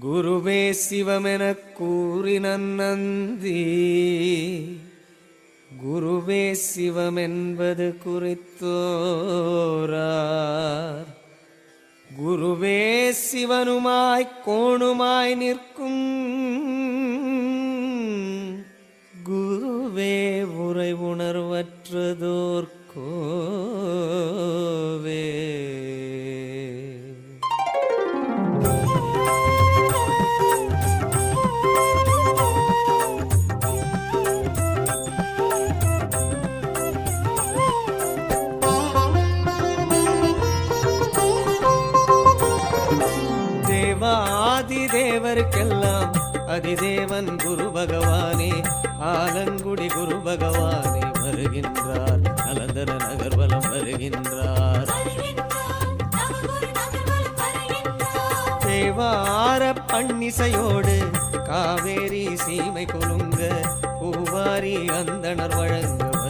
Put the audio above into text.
குருவே சிவமெனக் கூறின நந்தி. குருவே சிவமென்பது குறித்தோரார். குருவே சிவனுமாய் கோணுமாய் நிற்கும். குருவே உரை உணர்வற்றதோர்கோ தேவா ஆதி தேவருக்கெல்லாம் அதிதேவன் குரு பகவானே ஆலங்குடி குரு பகவானே வருகின்றார். நலந்தர நகர்வலம் வருகின்றார். தேவார பன்னிசையோடு காவேரி சீமை கொலுங்க பூவாரி அந்தனர் வழங்க